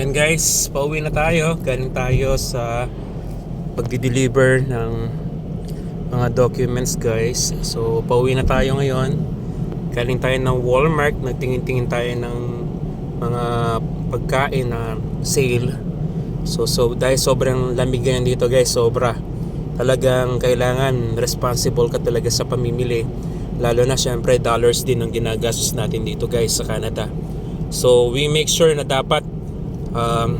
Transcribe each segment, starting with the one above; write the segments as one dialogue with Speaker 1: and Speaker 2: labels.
Speaker 1: And guys, pauwi na tayo. Galing tayo sa pagdi-deliver ng mga documents guys. So, pauwi na tayo ngayon. Galing tayo ng Walmart. Nagtingin-tingin tayo ng mga pagkain na sale. So, so dahil sobrang lamig ngayon dito guys, sobra. Talagang kailangan responsible ka talaga sa pamimili. Lalo na syempre dollars din ang ginagastos natin dito guys sa Canada. So we make sure na dapat um,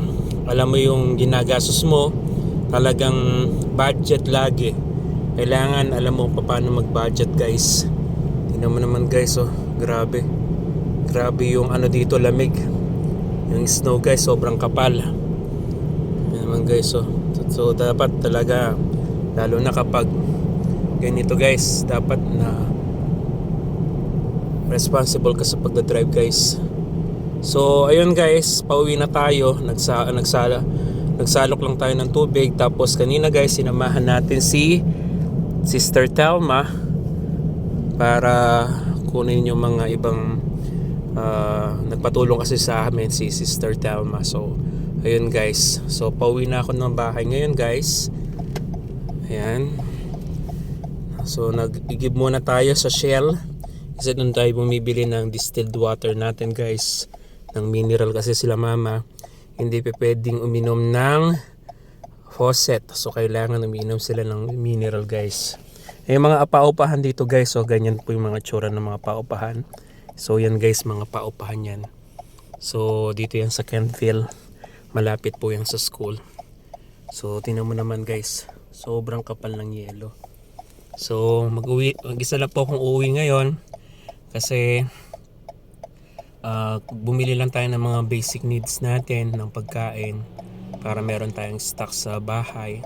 Speaker 1: alam mo yung ginagastos mo talagang budget lagi. Kailangan alam mo pa paano mag-budget guys. Tingnan mo naman guys oh, grabe. Grabe yung ano dito lamig. Yung snow guys sobrang kapal. Yan naman guys oh. So, so dapat talaga lalo na kapag ganito guys dapat na responsible ka sa pagdadrive guys so ayun guys pauwi na tayo. Nagsa nagsala nagsalok lang tayo ng tubig. Tapos kanina guys sinamahan natin si Sister Telma para kunin yung mga ibang ah, nagpatulong kasi sa amin si Sister Telma so ayun guys. So pauwi na ako ng bahay ngayon guys. Ayan. So nag-igib muna tayo sa Shell kasi doon tayo bumibili ng distilled water natin guys ng mineral kasi sila mama hindi pa pwedeng uminom ng faucet. So kailangan uminom sila ng mineral guys. Eh mga paupahan dito guys. So ganyan po yung mga tsura ng mga paupahan so yan guys mga paupahan yan. So dito yan sa Kentville. Malapit po yan sa school. So tingnan mo naman guys. Sobrang kapal ng yelo. So mag-uwi mag-isa lang po akong uuwi ngayon kasi ah, bumili lang tayo ng mga basic needs natin ng pagkain para meron tayong stock sa bahay.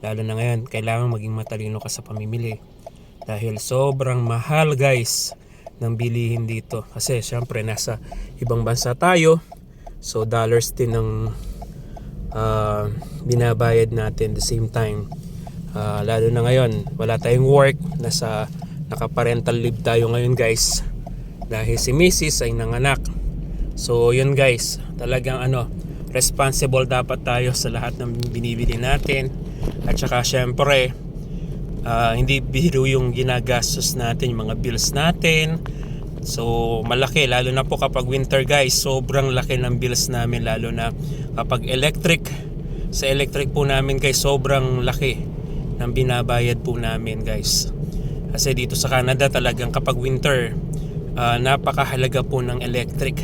Speaker 1: Lalo na ngayon, kailangan maging matalino ka sa pamimili. Dahil sobrang mahal guys ng bilihin dito. Kasi syempre nasa ibang bansa tayo. So dollars din ang ah, binabayad natin the same time. Ah, lalo na ngayon, wala tayong work. Nasa naka-parental leave tayo ngayon guys. Dahil si Mrs. ay nanganak. So yun guys, talagang ano, responsible dapat tayo sa lahat ng binibili natin. At saka syempre, ah, hindi biro yung ginagastos natin, yung mga bills natin. So malaki, lalo na po kapag winter guys, sobrang laki ng bills namin lalo na kapag electric. Sa electric po namin guys, sobrang laki ng binabayad po namin guys. Kasi dito sa Canada talagang kapag winter, ah, napakahalaga po ng electric,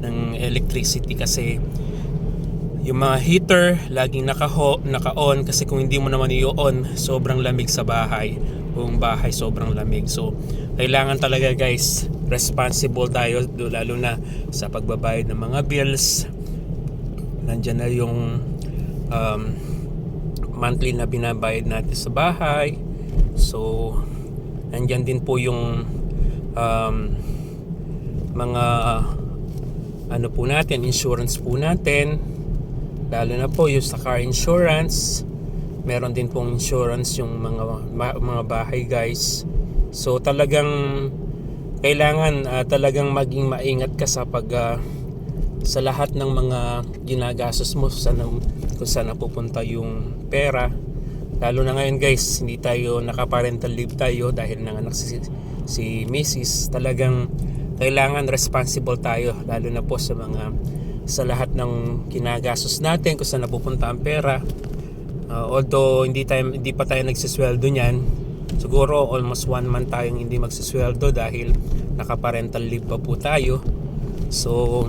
Speaker 1: ng electricity kasi yung mga heater laging naka-ho, naka-on kasi kung hindi mo naman i-on, sobrang lamig sa bahay. Buong bahay sobrang lamig. So, kailangan talaga guys, responsible tayo lalo na sa pagbabayad ng mga bills. Nandiyan na yung um, monthly na binabayad natin sa bahay. So, nandyan din po yung um, mga ano po natin, insurance po natin. Lalo na po yung sa car insurance. Meron din pong insurance yung mga mga bahay guys. So talagang kailangan ah, talagang maging maingat ka sa pag ah, sa lahat ng mga ginagastos mo sa kung saan napupunta yung pera. Lalo na ngayon guys, hindi tayo naka-parental leave tayo dahil nanganak si, si Mrs. Talagang kailangan responsible tayo lalo na po sa mga sa lahat ng ginagastos natin kung saan napupunta ang pera. Uh, although hindi tayo hindi pa tayo nagsisweldo niyan, siguro almost one month tayong hindi magsisweldo dahil naka-parental leave pa po tayo. So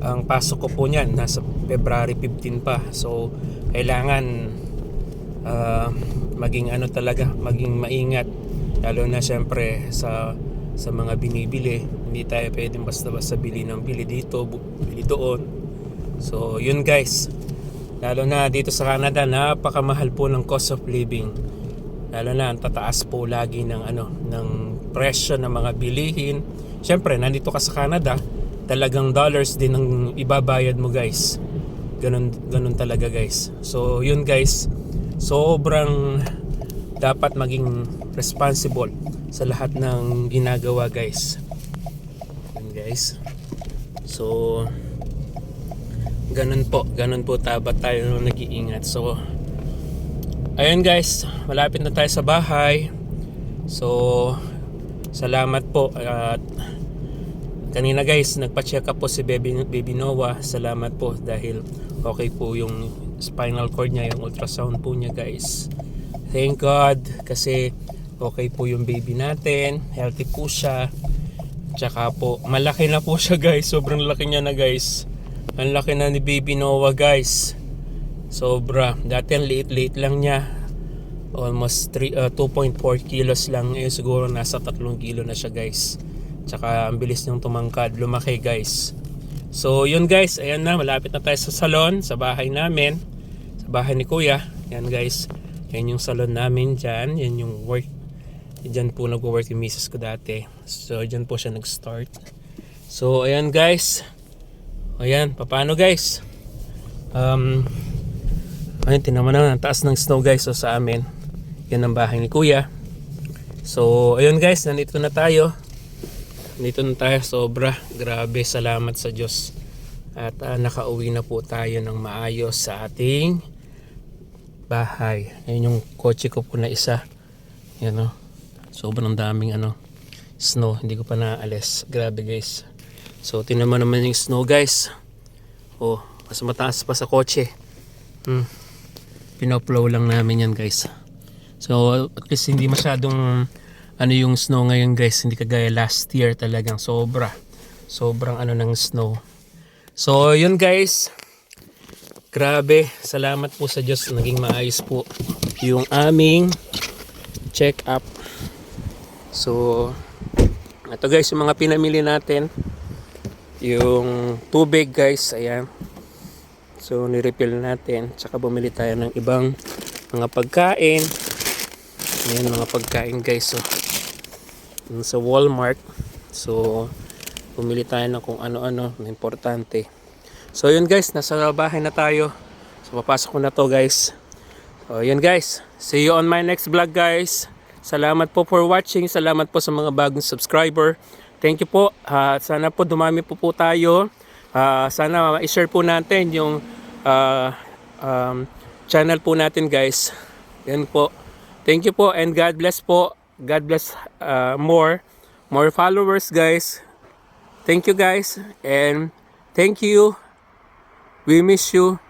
Speaker 1: ang pasok ko po niyan nasa February 15 pa. So kailangan uh, maging ano talaga, maging maingat lalo na syempre sa sa mga binibili. Hindi tayo pwedeng basta-basta bili ng bili dito, bili doon. So, yun guys. Lalo na dito sa Canada, napakamahal po ng cost of living. Lalo na ang tataas po lagi ng ano, ng presyo ng mga bilihin. Siyempre, nandito ka sa Canada, talagang dollars din ang ibabayad mo guys. Ganun, ganun talaga guys. So, yun guys. Sobrang dapat maging responsible sa lahat ng ginagawa guys. Yun guys. So, ganun po, ganun po tabat tayo nag-iingat. So, ayun guys, malapit na tayo sa bahay. So, salamat po at kanina guys, nagpa-check up po si Baby, Baby Noah. Salamat po dahil okay po yung spinal cord niya, yung ultrasound po niya guys. Thank God kasi okay po yung baby natin, healthy po siya. Tsaka po, malaki na po siya guys, sobrang laki niya na guys. Ang laki na ni Baby Noah guys. Sobra. Dati ang liit-liit lang niya. Almost three- uh, 2.4 kilos lang. Ngayon siguro nasa 3 kilo na siya guys. Tsaka ang bilis niyang tumangkad. Lumaki guys. So yun guys. Ayan na. Malapit na tayo sa salon. Sa bahay namin. Sa bahay ni Kuya. Yan guys. Yan yung salon namin dyan. Yan yung work. Dyan po nag-work yung misis ko dati. So dyan po siya nag-start. So ayan guys. Ayan. Paano guys? Um, Ayun, tinaman na, ang taas ng snow guys so, sa amin. Yan ang bahay ni Kuya. So, ayun guys, nandito na tayo. Nandito na tayo, sobra. Grabe, salamat sa Diyos. At ah, nakauwi na po tayo ng maayos sa ating bahay. Ayun yung kotse ko po na isa. Yan o. Sobrang daming ano, snow. Hindi ko pa naalis. Grabe guys. So, tinaman naman yung snow guys. Oh, mas mataas pa sa kotse. Hmm pinoplow lang namin yan guys so at least hindi masyadong ano yung snow ngayon guys hindi kagaya last year talagang sobra sobrang ano ng snow so yun guys grabe salamat po sa Diyos naging maayos po yung aming check up so ito guys yung mga pinamili natin yung tubig guys ayan So, nirefill natin. Tsaka bumili tayo ng ibang mga pagkain. Ayan, mga pagkain guys. So, sa Walmart. So, bumili tayo ng kung ano-ano na importante. So, yun guys. Nasa bahay na tayo. So, papasok ko na to guys. So, yun guys. See you on my next vlog guys. Salamat po for watching. Salamat po sa mga bagong subscriber. Thank you po. Ah, sana po dumami po po tayo. Ah, sana i-share po natin yung ah, um, channel po natin guys. Yan po. Thank you po and God bless po. God bless ah, more. More followers guys. Thank you guys and thank you. We miss you.